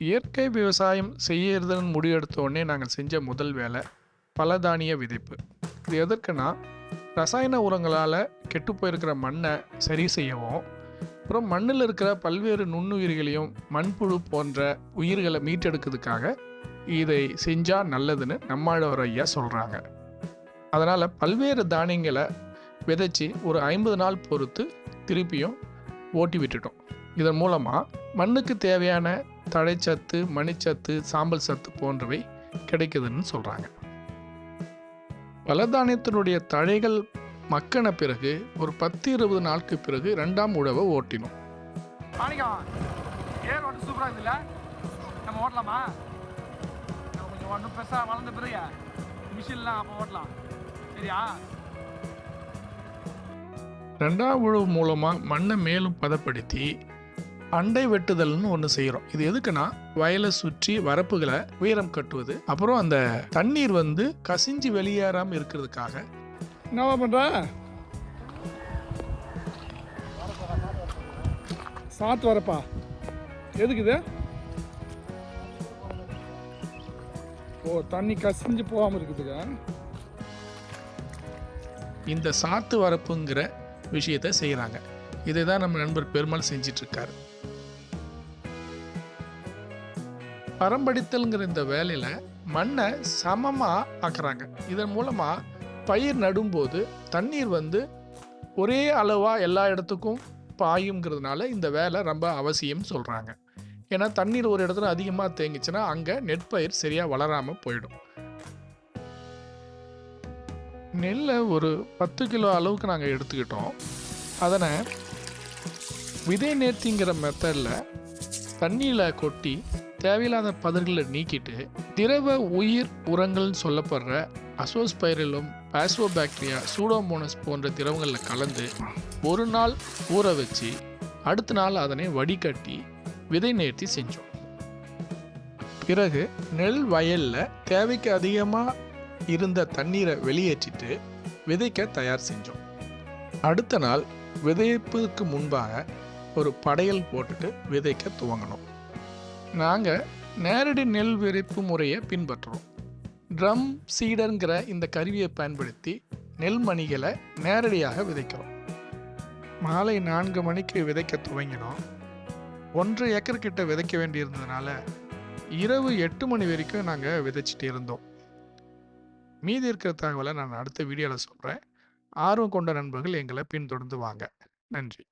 இயற்கை விவசாயம் செய்யறதுன்னு முடிவெடுத்த உடனே நாங்கள் செஞ்ச முதல் வேலை பலதானிய விதைப்பு. இது எதற்குன்னா ரசாயன உரங்களால் கெட்டு போயிருக்கிற மண்ணை சரி செய்யவும் அப்புறம் மண்ணில் இருக்கிற பல்வேறு நுண்ணுயிர்களையும் மண்புழு போன்ற உயிர்களை மீட்டெடுக்கிறதுக்காக இதை செஞ்சால் நல்லதுன்னு நம்மாழ்வார் ஐயா சொல்கிறாங்க அதனால் பல்வேறு தானியங்களை விதைச்சி ஒரு ஐம்பது நாள் பொறுத்து திருப்பியும் ஓட்டி விட்டுட்டோம். இதன் மூலமாக மண்ணுக்கு தேவையான தழைச்சத்து மணிச்சத்து சாம்பல் சத்து போன்றவை கிடைக்குதுன்னு சொல்கிறாங்க பலதானியத்தினுடைய தழைகள் மக்கின பிறகு ஒரு பத்து இருபது நாளுக்கு பிறகு ரெண்டாம் உழவை ஓட்டினோம். மாணிக்கம் ஏர் ஓட்டு சூப்பராக இருக்குல்ல? நம்ம ஓட்டலாமா? நம்ம கொஞ்சம் ஒன்றும் பெருசாக வளர்ந்த பிறகு மிஷின்லாம் அப்போ ஓட்டலாம். சரியா? ரெண்டாம் உழவு மூலமாக மண்ணை மேலும் பதப்படுத்தி அண்டை வெட்டுதல்னு ஒன்று செய்கிறோம் இது எதுக்குன்னா வயலை சுற்றி வரப்புகளை உயரம் கட்டுவது. அப்புறம் அந்த தண்ணீர் வந்து கசிஞ்சு வெளியேறாமல் இருக்கிறதுக்காக. என்னவா பண்ணுற சாத்து வரப்பா. எதுக்கு இது? ஓ தண்ணி கசிஞ்சு போகாமல் இருக்குதுக்கா? இந்த சாத்து வரப்புங்கிற விஷயத்தை செய்கிறாங்க இதை தான் நம்ம நண்பர் பெருமாள் செஞ்சிட்டு பரம்படித்தல்ங்கிற இந்த வேலையில் மண்ணை சமமாக ஆக்குறாங்க. இதன் மூலமாக பயிர் நடும்போது தண்ணீர் வந்து ஒரே அளவாக எல்லா இடத்துக்கும் பாயுங்கிறதுனால இந்த வேலை ரொம்ப அவசியம் சொல்கிறாங்க ஏன்னா தண்ணீர் ஒரு இடத்துல அதிகமாக தேங்கிச்சுன்னா அங்கே நெற்பயிர் சரியாக வளராமல் போயிடும். நெல்லை ஒரு பத்து கிலோ அளவுக்கு நாங்கள் எடுத்துக்கிட்டோம். அதனை விதை நேர்த்திங்கிற மெத்தடில் தண்ணியில் கொட்டி தேவையில்லாத பதர்களை நீக்கிட்டு திரவ உயிர் உரங்கள்னு சொல்லப்படுற அசோஸ்பைரலும் பாஸ்வோபாக்டீரியா சூடோமோனஸ் போன்ற திரவங்களில் கலந்து ஒரு நாள் ஊற வச்சு அடுத்த நாள் அதனை வடிகட்டி விதை நேர்த்தி செஞ்சோம். பிறகு நெல் வயலில் தேவைக்கு அதிகமாக இருந்த தண்ணீரை வெளியேற்றிட்டு விதைக்க தயார் செஞ்சோம். அடுத்த நாள் விதைப்பதற்கு முன்பாக ஒரு படையல் போட்டுட்டு விதைக்க துவங்கினோம். நாங்கள் நேரடி நெல் விரிப்பு முறையை பின்பற்றுறோம். ட்ரம் சீடருங்கிற இந்த கருவியை பயன்படுத்தி நெல் மணிகளை நேரடியாக விதைக்கிறோம். மாலை நான்கு மணிக்கு விதைக்க துவங்கினோம். ஒன்றரை ஏக்கர் கிட்ட விதைக்க வேண்டியிருந்ததுனால இரவு எட்டு மணி வரைக்கும் நாங்கள் விதைச்சிட்டு இருந்தோம். மீதி இருக்கிற தகவலை நான் அடுத்த வீடியோவில் சொல்கிறேன் ஆர்வம் கொண்ட நண்பர்கள் எங்களை பின்தொடர்ந்து வாங்க. நன்றி.